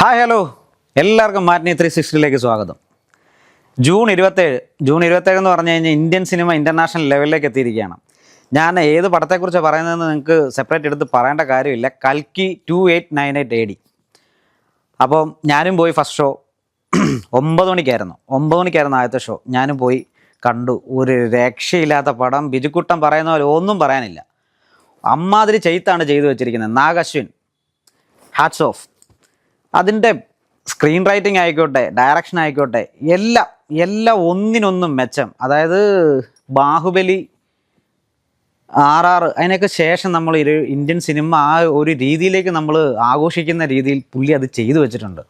Hi hello എല്ലാവർക്കും മാറ്റിനി three സിക്സ്റ്റിയിലേക്ക് സ്വാഗതം. June ഇരുപത്തേഴ് ജൂൺ ഇരുപത്തേഴ് എന്ന് പറഞ്ഞു കഴിഞ്ഞാൽ ഇന്ത്യൻ സിനിമ ഇന്റർനാഷണൽ ലെവലിലേക്ക് എത്തിയിരിക്കുകയാണ്. ഞാൻ ഏത് പടത്തെക്കുറിച്ച് പറയുന്നതെന്ന് നിങ്ങൾക്ക് സെപ്പറേറ്റ് എടുത്ത് പറയേണ്ട കാര്യമില്ല. കൽക്കി two eight nine eight A D അപ്പം ഞാനും പോയി ഫസ്റ്റ് ഷോ ഒമ്പത് മണിക്കായിരുന്നു. ഒമ്പത് മണിക്കായിരുന്നു ആദ്യത്തെ ഷോ ഞാനും പോയി കണ്ടു. ഒരു രക്ഷയില്ലാത്ത പടം. ബിജുക്കുട്ടൻ പറയുന്ന പോലെ ഒന്നും പറയാനില്ല. അമ്മാതിരി ചെയ്ത്താണ് ചെയ്തു വെച്ചിരിക്കുന്നത്. നാഗശ്വിൻ. ഹാറ്റ്സ് ഓഫ് അതിന്റെ സ്ക്രീൻ റൈറ്റിംഗ് ആയിക്കോട്ടെ ഡയറക്ഷൻ ആയിക്കോട്ടെ എല്ലാം എല്ലാം ഒന്നിനൊന്നും മെച്ചം. അതായത് ബാഹുബലി ആർ ആർ അതിനൊക്കെ ശേഷം നമ്മൾ ഇന്ത്യൻ സിനിമ ആ ഒരു രീതിയിലേക്ക് നമ്മൾ ആഘോഷിക്കുന്ന രീതിയിൽ പുള്ളി അത് ചെയ്തു വെച്ചിട്ടുണ്ട്.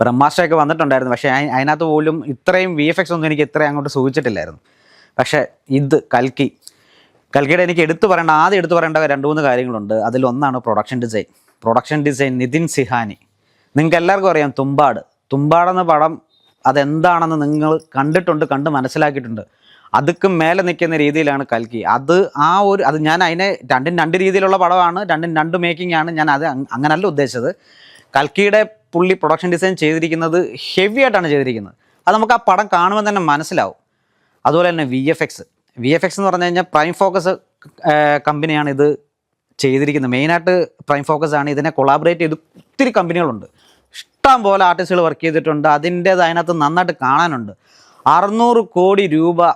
ബ്രഹ്മാസ്റ്ററൊക്കെ വന്നിട്ടുണ്ടായിരുന്നു പക്ഷേ അതിനകത്ത് പോലും ഇത്രയും വി എഫ് എക്സ് ഒന്നും എനിക്ക് ഇത്രയും അങ്ങോട്ട് സൂചിച്ചിട്ടില്ലായിരുന്നു. പക്ഷേ ഇത് കൽക്കി. കൽക്കിയുടെ എനിക്ക് എടുത്തു പറയേണ്ട ആദ്യം എടുത്തു പറയേണ്ട രണ്ട് മൂന്ന് കാര്യങ്ങളുണ്ട്. അതിലൊന്നാണ് production design production design Nitin Zihani. നിങ്ങൾക്ക് എല്ലാവർക്കും അറിയാം തുമ്പാട്. തുമ്പാടെന്ന പടം അതെന്താണെന്ന് നിങ്ങൾ കണ്ടിട്ടുണ്ട് കണ്ട് മനസ്സിലാക്കിയിട്ടുണ്ട്. അതുക്കും മേലെ നിൽക്കുന്ന രീതിയിലാണ് കൽക്കി. അത് ആ ഒരു അത് ഞാൻ അതിനെ രണ്ടും രണ്ട് രീതിയിലുള്ള പടമാണ് രണ്ടും രണ്ട് മേക്കിംഗ് ആണ് ഞാൻ അത് അങ് അങ്ങനല്ല ഉദ്ദേശിച്ചത്. കൽക്കിയുടെ പുള്ളി പ്രൊഡക്ഷൻ ഡിസൈൻ ചെയ്തിരിക്കുന്നത് ഹെവി ആയിട്ടാണ് ചെയ്തിരിക്കുന്നത്. അത് നമുക്ക് ആ പടം കാണുമ്പോൾ തന്നെ മനസ്സിലാവും. അതുപോലെ തന്നെ V F X V F X എന്ന് പറഞ്ഞു കഴിഞ്ഞാൽ പ്രൈം ഫോക്കസ് കമ്പനിയാണ് ഇത് ചെയ്തിരിക്കുന്നത്. മെയിനായിട്ട് പ്രൈം ഫോക്കസ് ആണ് ഇതിനെ കൊളാബറേറ്റ് ചെയ്ത് ഒത്തിരി കമ്പനികളുണ്ട് ഇഷ്ടം പോലെ ആർട്ടിസ്റ്റുകൾ വർക്ക് ചെയ്തിട്ടുണ്ട്. അതിന്റേത് അതിനകത്ത് നന്നായിട്ട് കാണാനുണ്ട്. അറുന്നൂറ് കോടി രൂപ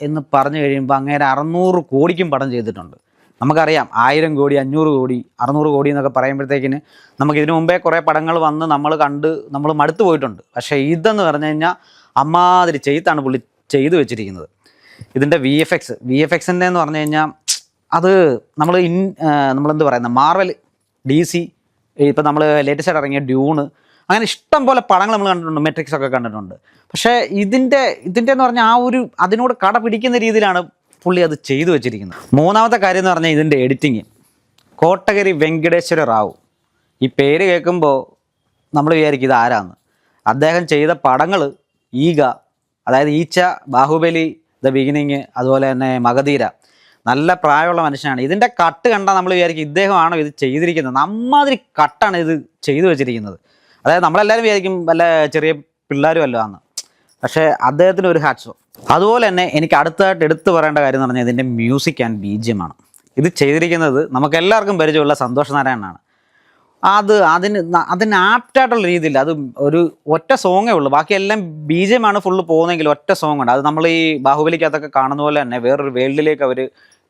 എന്ന് പറഞ്ഞു കഴിയുമ്പോൾ അങ്ങേരെ അറുന്നൂറ് കോടിക്കും പടം ചെയ്തിട്ടുണ്ട്. നമുക്കറിയാം ആയിരം കോടി അഞ്ഞൂറ് കോടി അറുന്നൂറ് കോടി എന്നൊക്കെ പറയുമ്പോഴത്തേക്കിന് നമുക്ക് ഇതിനു മുമ്പേ കുറേ പടങ്ങൾ വന്ന് നമ്മൾ കണ്ട് നമ്മൾ മടുത്തു പോയിട്ടുണ്ട്. പക്ഷേ ഇതെന്ന് പറഞ്ഞു കഴിഞ്ഞാൽ അമ്മാതിരി ചെയ്ത്താണ് പുള്ളി ചെയ്തു വെച്ചിരിക്കുന്നത്. ഇതിന്റെ V F X V F എക്സിന്റെ എന്ന് പറഞ്ഞു കഴിഞ്ഞാൽ അത് നമ്മൾ ഇൻ നമ്മളെന്ത് പറയുന്നത്? മാർവൽ ഡി സി ഇപ്പം നമ്മൾ ലേറ്റസ്റ്റ് ആയിട്ട് ഇറങ്ങിയ ഡ്യൂണ് അങ്ങനെ ഇഷ്ടം പോലെ പടങ്ങൾ നമ്മൾ കണ്ടിട്ടുണ്ട് മെട്രിക്സ് ഒക്കെ കണ്ടിട്ടുണ്ട്. പക്ഷേ ഇതിന്റെ ഇതിന്റെ എന്ന് പറഞ്ഞാൽ ആ ഒരു അതിനോട് കട പിടിക്കുന്ന രീതിയിലാണ് പുള്ളി അത് ചെയ്തു വെച്ചിരിക്കുന്നത്. മൂന്നാമത്തെ കാര്യം എന്ന് പറഞ്ഞാൽ ഇതിന്റെ എഡിറ്റിങ് കോട്ടഗരി വെങ്കടേശ്വര റാവു. ഈ പേര് കേൾക്കുമ്പോൾ നമ്മൾ വിചാരിക്കും ഇത് ആരാന്ന്. അദ്ദേഹം ചെയ്ത പടങ്ങൾ ഈഗ അതായത് ഈച്ച ബാഹുബലി ദ ബിഗിനിങ് അതുപോലെ തന്നെ മകധീര. നല്ല പ്രായമുള്ള മനുഷ്യനാണ്. ഇതിന്റെ കട്ട് കണ്ടാൽ നമ്മൾ വിചാരിക്കും ഇദ്ദേഹമാണോ ഇത് ചെയ്തിരിക്കുന്നത്. നമ്മാതിരി കട്ടാണ് ഇത് ചെയ്തു വെച്ചിരിക്കുന്നത്. അതായത് നമ്മളെല്ലാവരും വിചാരിക്കും വല്ല ചെറിയ പിള്ളേരും അല്ല പക്ഷേ അദ്ദേഹത്തിന് ഒരു ഹാറ്റ്സോ അതുപോലെ തന്നെ എനിക്ക് അടുത്തതായിട്ട് എടുത്തു പറയേണ്ട കാര്യം എന്ന് പറഞ്ഞാൽ ഇതിന്റെ മ്യൂസിക് ആൻഡ് ബീജിയമാണ് ഇത് ചെയ്തിരിക്കുന്നത് നമുക്ക് എല്ലാവർക്കും പരിചയമുള്ള സന്തോഷ് നാരായണനാണ്. അത് അതിന് അതിന് ആപ്റ്റായിട്ടുള്ള രീതിയിൽ അത് ഒരു ഒറ്റ സോങ്ങേ ഉള്ളൂ. ബാക്കിയെല്ലാം ബി ജെ ആണ് ഫുള്ള് പോകുന്നെങ്കിൽ ഒറ്റ സോങ് ഉണ്ട്. അത് നമ്മൾ ഈ ബാഹുബലിക്കകത്തൊക്കെ കാണുന്ന പോലെ തന്നെ വേറൊരു വേൾഡിലേക്ക് അവർ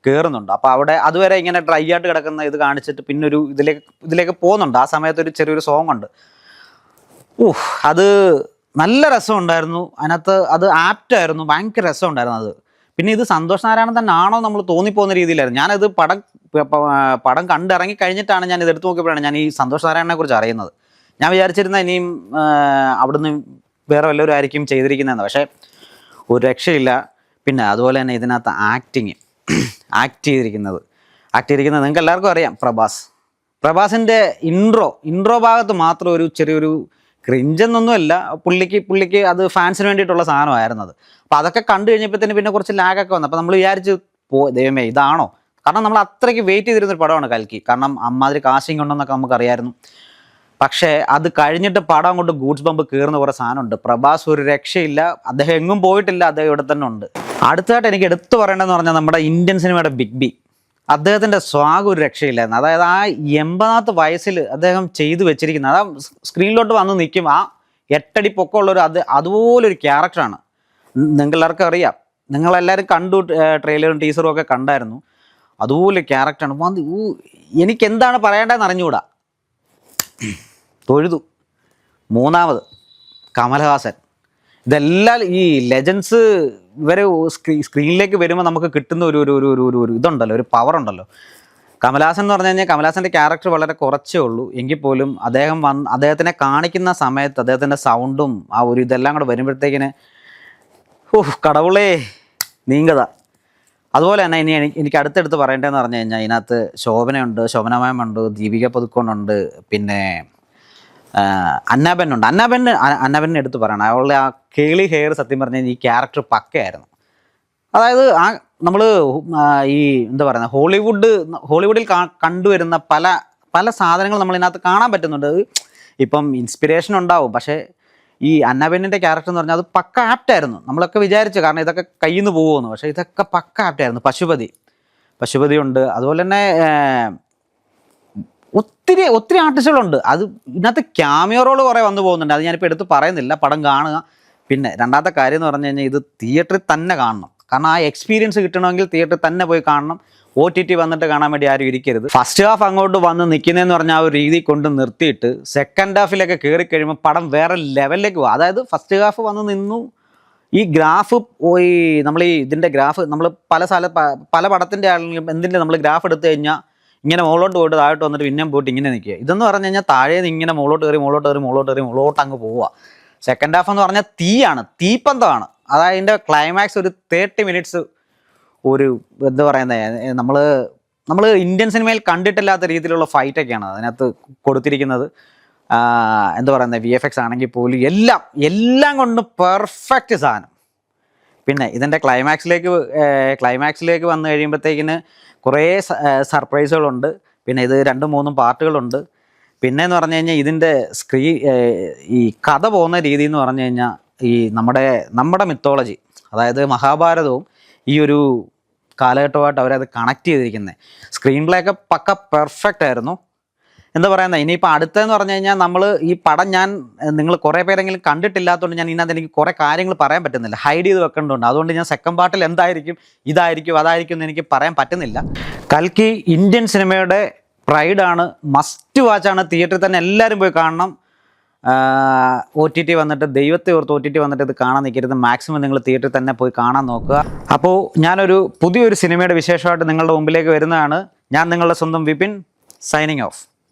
കയറുന്നുണ്ട് അപ്പോൾ അവിടെ അതുവരെ ഇങ്ങനെ ഡ്രൈ ആയിട്ട് കിടക്കുന്ന ഇത് കാണിച്ചിട്ട് പിന്നെ ഒരു ഇതിലേക്ക് ഇതിലേക്ക് പോകുന്നുണ്ട്. ആ സമയത്ത് ഒരു ചെറിയൊരു സോങ് ഉണ്ട്. ഊഹ് അത് നല്ല രസമുണ്ടായിരുന്നു. അതിനകത്ത് അത് ആപ്റ്റായിരുന്നു. ഭയങ്കര രസമുണ്ടായിരുന്നു അത്. പിന്നെ ഇത് സന്തോഷ് നാരായണൻ തന്നെ ആണോ നമ്മൾ തോന്നിപ്പോകുന്ന രീതിയിലായിരുന്നു. ഞാനത് പടം പടം കണ്ടിറങ്ങി കഴിഞ്ഞിട്ടാണ് ഞാൻ ഇത് എടുത്തു നോക്കിയപ്പോഴാണ് ഞാൻ ഈ സന്തോഷ് നാരായണനെ കുറിച്ച് അറിയുന്നത്. ഞാൻ വിചാരിച്ചിരുന്ന ഇനിയും അവിടുന്ന് വേറെ വല്ലവരും ആയിരിക്കും ചെയ്തിരിക്കുന്നതെന്ന്. പക്ഷേ ഒരു രക്ഷയില്ല. പിന്നെ അതുപോലെ തന്നെ ഇതിനകത്ത് ആക്ടിങ് ആക്ട് ചെയ്തിരിക്കുന്നത്. ആക്ട് ചെയ്തിരിക്കുന്നത് നിങ്ങൾക്ക് എല്ലാവർക്കും അറിയാം. പ്രഭാസ്. പ്രഭാസിന്റെ ഇൻട്രോ ഇൻട്രോ ഭാഗത്ത് മാത്രം ഒരു ചെറിയൊരു ക്രിഞ്ചെന്നൊന്നുമല്ല പുള്ളിക്ക് പുള്ളിക്ക് അത് ഫാൻസിന് വേണ്ടിയിട്ടുള്ള സാധനമായിരുന്നത്. അപ്പോൾ അതൊക്കെ കണ്ടു കഴിഞ്ഞപ്പോഴത്തേന് പിന്നെ കുറച്ച് ലാഗൊക്കെ വന്നു. അപ്പോൾ നമ്മൾ വിചാരിച്ച് പോ ദൈവമേ ഇതാണോ? കാരണം നമ്മൾ അത്രയ്ക്ക് വെയിറ്റ് ചെയ്തിരുന്നൊരു പടമാണ് കൽക്കി. കാരണം അമ്മാതിരി കാശിങ് ഉണ്ടെന്നൊക്കെ നമുക്ക് അറിയായിരുന്നു പക്ഷേ അത് കഴിഞ്ഞിട്ട് പടം അങ്ങോട്ട് ഗൂഡ്സ് ബമ്പ് കയറുന്ന കുറേ സാധനമുണ്ട്. പ്രഭാസ് ഒരു രക്ഷയില്ല. അദ്ദേഹം എങ്ങും പോയിട്ടില്ല. അദ്ദേഹം ഇവിടെ തന്നെ ഉണ്ട്. അടുത്തതായിട്ട് എനിക്ക് എടുത്തു പറയേണ്ടതെന്ന് പറഞ്ഞാൽ നമ്മുടെ ഇന്ത്യൻ സിനിമയുടെ ബിഗ് ബി അദ്ദേഹത്തിന്റെ സ്വാഗ് ഒരു രക്ഷയില്ലായിരുന്നു. അതായത് ആ എൺപതാമത്തെ വയസ്സിൽ അദ്ദേഹം ചെയ്തു വെച്ചിരിക്കുന്നത്. അതാ സ്ക്രീനിലോട്ട് വന്ന് നിൽക്കും. ആ എട്ടടി പൊക്കമുള്ളൊരു അത് അതുപോലൊരു ക്യാരക്ടറാണ് നിങ്ങളെല്ലാവർക്കും അറിയാം. നിങ്ങളെല്ലാവരും കണ്ടു ട്രെയിലറും ടീസറും ഒക്കെ കണ്ടായിരുന്നു. അതുപോലെ ക്യാരക്ടറാണ് വന്ന് ഊ എനിക്ക് എന്താണ് പറയേണ്ടതെന്ന് അറിഞ്ഞുകൂടാ? തൊഴുതു. മൂന്നാമത് കമൽഹാസൻ ഇതെല്ലാം ഈ ലെജൻസ് ഇവരെ സ്ക്രീ സ്ക്രീനിലേക്ക് വരുമ്പോൾ നമുക്ക് കിട്ടുന്ന ഒരു ഒരു ഒരു ഒരു ഒരു ഇതുണ്ടല്ലോ ഒരു പവർ ഉണ്ടല്ലോ. കമലാസൻ എന്ന് പറഞ്ഞു കഴിഞ്ഞാൽ കമലഹാസന്റെ ക്യാരക്ടർ വളരെ കുറച്ചേ ഉള്ളൂ. എങ്കിൽ പോലും അദ്ദേഹം വന്ന് അദ്ദേഹത്തിനെ കാണിക്കുന്ന സമയത്ത് അദ്ദേഹത്തിന്റെ സൗണ്ടും ആ ഒരു ഇതെല്ലാം കൂടെ വരുമ്പോഴത്തേക്കിന് ഓഹ് കടവുളേ നീങ്കത അതുപോലെ തന്നെ ഇനി എനിക്ക് എനിക്ക് അടുത്തടുത്ത് പറയേണ്ടതെന്ന് പറഞ്ഞു കഴിഞ്ഞാൽ ഇതിനകത്ത് ശോഭനയുണ്ട് ശോഭനമയമുണ്ട് ദീപിക പതുക്കോണുണ്ട് പിന്നെ അന്നാബെന്നുണ്ട്. അന്നാബെന്നെ എടുത്ത് പറയണം. അവളുടെ ആ കേളി ഹെയർ സത്യം പറഞ്ഞാൽ ഈ ക്യാരക്ടർ പക്കയായിരുന്നു. അതായത് ആ നമ്മൾ ഈ എന്താ പറയുക ഹോളിവുഡ് ഹോളിവുഡിൽ കണ്ടുവരുന്ന പല പല സാധനങ്ങൾ നമ്മൾ ഇതിനകത്ത് കാണാൻ പറ്റുന്നുണ്ട്. ഇപ്പം ഇൻസ്പിറേഷൻ ഉണ്ടാവും. പക്ഷേ ഈ അന്നബെന്നിന്റെ ക്യാരക്ടർ എന്ന് പറഞ്ഞാൽ അത് പക്ക ആപ്റ്റായിരുന്നു നമ്മളൊക്കെ വിചാരിച്ചു കാരണം ഇതൊക്കെ കയ്യിൽ നിന്ന് പോകുമെന്ന് പക്ഷേ ഇതൊക്കെ പക്ക ആപ്റ്റായിരുന്നു പശുപതി പശുപതി. ഉണ്ട് അതുപോലെ തന്നെ ഒത്തിരി ഒത്തിരി ആർട്ടിസ്റ്റുകളുണ്ട്. അത് ഇതിനകത്ത് ക്യാമിയോ റോൾ കുറേ വന്നു പോകുന്നുണ്ട്. അത് ഞാനിപ്പോൾ എടുത്ത് പറയുന്നില്ല. പടം കാണുക. പിന്നെ രണ്ടാമത്തെ കാര്യം എന്ന് പറഞ്ഞു കഴിഞ്ഞാൽ ഇത് തിയേറ്ററിൽ തന്നെ കാണണം. കാരണം ആ എക്സ്പീരിയൻസ് കിട്ടണമെങ്കിൽ തിയേറ്ററിൽ തന്നെ പോയി കാണണം. ഒ ടി ടി വന്നിട്ട് കാണാൻ വേണ്ടി ആരും ഇരിക്കരുത്. ഫസ്റ്റ് ഹാഫ് അങ്ങോട്ട് വന്ന് നിൽക്കുന്നതെന്ന് പറഞ്ഞാൽ ആ ഒരു രീതി കൊണ്ട് നിർത്തിയിട്ട് സെക്കൻഡ് ഹാഫിലൊക്കെ കയറി കഴിയുമ്പോൾ പടം വേറെ ലെവലിലേക്ക് പോകും അതായത് ഫസ്റ്റ് ഹാഫ് വന്ന് നിന്നു. ഈ ഗ്രാഫ് പോയി നമ്മൾ ഈ ഇതിന്റെ ഗ്രാഫ് നമ്മൾ പല സ്ഥല പല പടത്തിന്റെ ആണെങ്കിലും എന്തിന്റെ നമ്മൾ ഗ്രാഫ് എടുത്തു കഴിഞ്ഞാൽ ഇങ്ങനെ മുകളോട്ട് പോയിട്ട് താഴോട്ട് വന്നിട്ട് പിന്നെയും പോയിട്ട് ഇങ്ങനെ നിൽക്കുക. ഇതെന്ന് പറഞ്ഞു കഴിഞ്ഞാൽ താഴെ നിന്ന് ഇങ്ങനെ മുകളോട്ട് കയറി മുകളോട്ട് കയറി മുകളോട്ട് കയറി മുകളോട്ട് അങ്ങ് പോവുക. സെക്കൻഡ് ഹാഫ് എന്ന് പറഞ്ഞാൽ തീയാണ് തീപ്പന്തമാണ്. അതായത് അതിന്റെ ക്ലൈമാക്സ് ഒരു തേർട്ടി മിനിറ്റ്സ് ഒരു എന്താ പറയുന്നത് നമ്മൾ നമ്മൾ ഇന്ത്യൻ സിനിമയിൽ കണ്ടിട്ടില്ലാത്ത രീതിയിലുള്ള ഫൈറ്റൊക്കെയാണ് അതിനകത്ത് കൊടുത്തിരിക്കുന്നത്. എന്താ പറയുന്നത് വി എഫ് എക്സ് ആണെങ്കിൽ പോലും എല്ലാം എല്ലാം കൊണ്ടും പെർഫെക്റ്റ് സാധനം. പിന്നെ ഇതിന്റെ ക്ലൈമാക്സിലേക്ക് ക്ലൈമാക്സിലേക്ക് വന്നു കഴിയുമ്പോഴത്തേക്കിന് കുറേ സർപ്രൈസുകളുണ്ട് പിന്നെ ഇത് രണ്ടും മൂന്നും പാർട്ടുകളുണ്ട് പിന്നെ എന്ന് പറഞ്ഞു കഴിഞ്ഞാൽ ഇതിന്റെ സ്ക്രീ ഈ കഥ പോകുന്ന രീതി എന്ന് പറഞ്ഞു കഴിഞ്ഞാൽ ഈ നമ്മുടെ നമ്മുടെ മിത്തോളജി അതായത് മഹാഭാരതവും ഈ ഒരു കാലഘട്ടമായിട്ട് അവരത് കണക്ട് ചെയ്തിരിക്കുന്നത് സ്ക്രീൻ പ്ലേ ഒക്കെ പക്ക പെർഫെക്റ്റ് ആയിരുന്നു. എന്താ പറയുന്നത് ഇനിയിപ്പോൾ അടുത്തതെന്ന് പറഞ്ഞു കഴിഞ്ഞാൽ നമ്മൾ ഈ പടം ഞാൻ നിങ്ങൾ കുറേ പേരെങ്കിലും കണ്ടിട്ടില്ലാത്തതുകൊണ്ട് ഞാൻ ഇതിനകത്ത് എനിക്ക് കുറേ കാര്യങ്ങൾ പറയാൻ പറ്റുന്നില്ല. ഹൈഡ് ചെയ്ത് വെക്കേണ്ടതുണ്ട്. അതുകൊണ്ട് ഞാൻ സെക്കൻഡ് പാർട്ടിൽ എന്തായിരിക്കും ഇതായിരിക്കും അതായിരിക്കും എന്ന് എനിക്ക് പറയാൻ പറ്റുന്നില്ല. കൽക്കി ഇന്ത്യൻ സിനിമയുടെ പ്രൈഡാണ് മസ്റ്റ് വാച്ചാണ് തിയേറ്ററിൽ തന്നെ എല്ലാവരും പോയി കാണണം. ഒ ടി ടി വന്നിട്ട് ദൈവത്തെ ഓർത്ത് ഒ ടി ടി വന്നിട്ട് ഇത് കാണാൻ നിൽക്കരുത്. മാക്സിമം നിങ്ങൾ തിയേറ്ററിൽ തന്നെ പോയി കാണാൻ നോക്കുക. അപ്പോൾ ഞാനൊരു പുതിയൊരു സിനിമയുടെ വിശേഷമായിട്ട് നിങ്ങളുടെ മുമ്പിലേക്ക് വരുന്നതാണ്. ഞാൻ നിങ്ങളുടെ സ്വന്തം വിപിൻ സൈനിങ് ഓഫ്